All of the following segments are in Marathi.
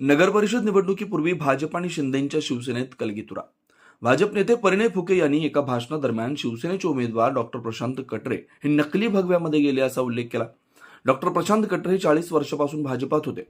नगरपरिषद निवडणुकीपूर्वी भाजप आणि शिंदेच्या शिवसेनेत कलगीतुरा. भाजप नेते परिणय फुके यांनी एका भाषणादरम्यान शिवसेनेचे उमेदवार डॉक्टर प्रशांत कटरे हे नकली भगव्यामध्ये गेले असा उल्लेख केला. डॉक्टर प्रशांत कटरे हे चाळीस वर्षापासून भाजपात होते.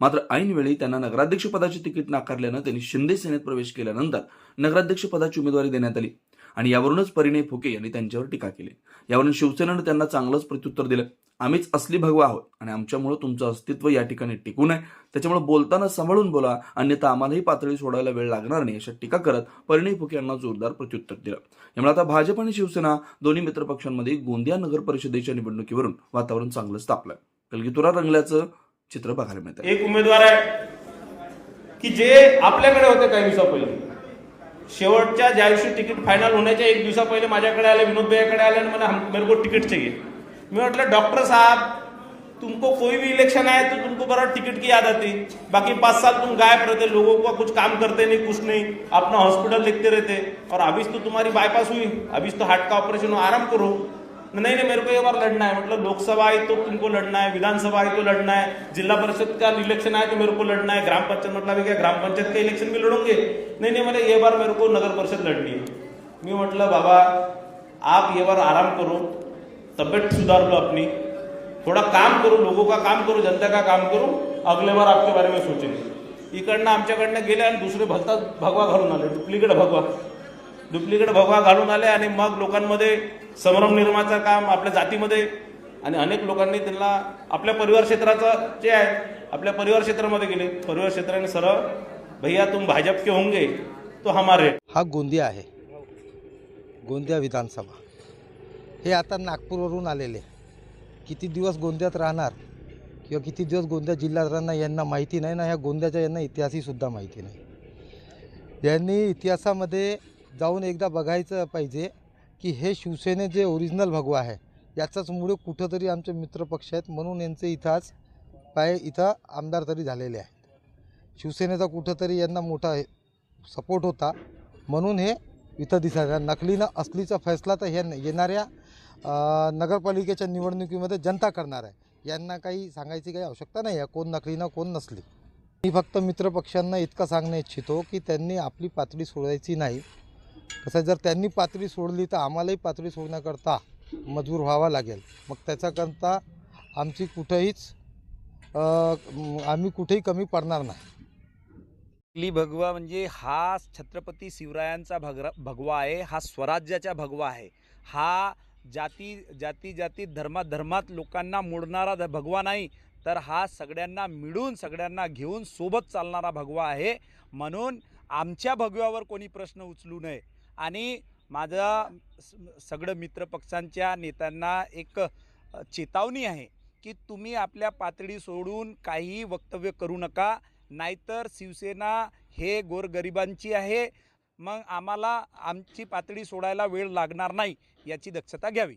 मात्र ऐनवेळी त्यांना नगराध्यक्ष पदाचे तिकीट नाकारल्यानं त्यांनी शिंदे सेनेत प्रवेश केल्यानंतर नगराध्यक्षपदाची उमेदवारी देण्यात आली. आणि यावरूनच परिणय फुके यांनी त्यांच्यावर टीका केली. यावरून शिवसेनेनं त्यांना चांगलंच प्रत्युत्तर दिलं. आम्हीच असली भगवा आहोत आणि आमच्यामुळे तुमचं अस्तित्व या ठिकाणी टिकू नये. त्याच्यामुळे बोलताना सांभाळून बोला. अन्यथा आम्हालाही पातळी सोडायला वेळ लागणार नाही अशा टीका करत परिणय फुके यांना जोरदार प्रत्युत्तर दिलं. यामुळे आता भाजप आणि शिवसेना दोन्ही मित्रपक्षांमध्ये गोंदिया नगर परिषदेच्या निवडणुकीवरून वातावरण चांगलंच तापलं कलगीतुरा रंगल्याचं चित्र बघायला मिळतं एक उमेदवार आहे की जे आपल्याकडे होते काही दिवसापैकी शेवटच्या ज्या दिवशी तिकीट फायनल होण्याच्या एक दिवसा पहिले माझ्याकडे आले विनोद भैयाकडे आले आणि मला हम- मेरे को टिकट चाहिए. मी म्हटलं डॉक्टर साहब तुमको कोई भी इलेक्शन आए तो तुमको बड़ा टिकट की याद आती. बाकी पाँच साल तुम गायब रहते लोगों का कुछ काम करते नहीं कुछ नहीं. अपना हॉस्पिटल देखते रहते. और अभी तो तुम्हारी बाईपास हुई. अभी तो हार्ट का ऑपरेशन हो आराम करो. नहीं नहीं मेरे को ये बार लड़ना है. मतलब लोकसभा आई तो तुमको लड़ना है विधानसभा आई तो लड़ना है जिला परिषद का इलेक्शन आए तो मेरे को लड़ना है ग्राम पंचायत मतलब क्या ग्राम पंचायत का इलेक्शन भी लड़ोगे? नहीं नहीं मतलब ये बार मेरे को नगर परिषद लड़नी है. मी म्हटलं बाबा आप ये बार आराम करो तबियत सुधार लो अपनी थोड़ा काम करो लोगों का काम करो जनता का काम करो अगले बार आपके बारे में सोचेंगे. इकडनं आमच्याकडनं गेले आणि दुसरे भलता भगवा घालून आले डुप्लिकेट भगवा. डुप्लिकेट भगवा घालून आले आणि मग लोकांमध्ये संभ्रम निर्माणाचं काम आपल्या जातीमध्ये आणि अनेक लोकांनी त्यांना आपल्या परिवार क्षेत्राचं जे आहे आपल्या परिवार क्षेत्रामध्ये गेले. परिवार क्षेत्राने सरळ भैया तुम भाजप के होंगे तो हमारे. हा गोंदिया आहे. गोंदिया विधानसभा. हे आता नागपूरवरून आलेले. किती दिवस गोंदियात राहणार? किंवा किती दिवस गोंदिया जिल्ह्यात राहणार यांना माहिती नाही ना ह्या गोंदियाच्या यांना इतिहासहीसुद्धा माहिती नाही. यांनी इतिहासामध्ये जाऊन एकदा बघायचं पाहिजे की हे शिवसेने जे ओरिजिनल भगवा आहे याचाच मुळे कुठंतरी आमचे मित्रपक्ष आहेत म्हणून यांचे इतिहास पाय इथं आमदार तरी झालेले आहेत. शिवसेनेचा कुठंतरी यांना मोठा सपोर्ट होता म्हणून हे इथं दिसायला नकलीनं असलीचा फैसला तर हे येणाऱ्या नगरपालिकेच्या निवडणुकीमध्ये जनता करणार आहे. यांना काही सांगायची काही आवश्यकता नाही आहे. कोण नकलीनं कोण नसली. मी फक्त मित्रपक्षांना इतकं सांगणं इच्छितो की त्यांनी आपली पातळी सोडायची नाही. कसं जर त्यांनी पातळी सोडली तर आम्हालाही पातळी सोडण्याकरता मजबूर व्हावा लागेल. मग त्याच्याकरता आमची कुठंहीच आम्ही कुठेही कमी पडणार नाही. ली भगवा म्हणजे हा छत्रपती शिवरायांचा भगरा भगवा आहे हा स्वराज्याचा भगवा आहे. हा जाती जाती जाती धर्माधर्मात धर्मात लोकांना मोडणारा भगवा नाही तर हा सगळ्यांना मिळून सगळ्यांना घेऊन सोबत चालणारा भगवा आहे. म्हणून आमच्या भगव्यावर कोणी प्रश्न उचलू नये. आणि माझा सगळं मित्रपक्षांच्या नेत्यांना एक चेतावणी आहे की तुम्ही आपल्या पातळी सोडून काही वक्तव्य करू नका. नाहीतर शिवसेना हे गोरगरिबांची आहे. मग आम्हाला आमची पातळी सोडायला वेळ लागणार नाही याची दक्षता घ्यावी.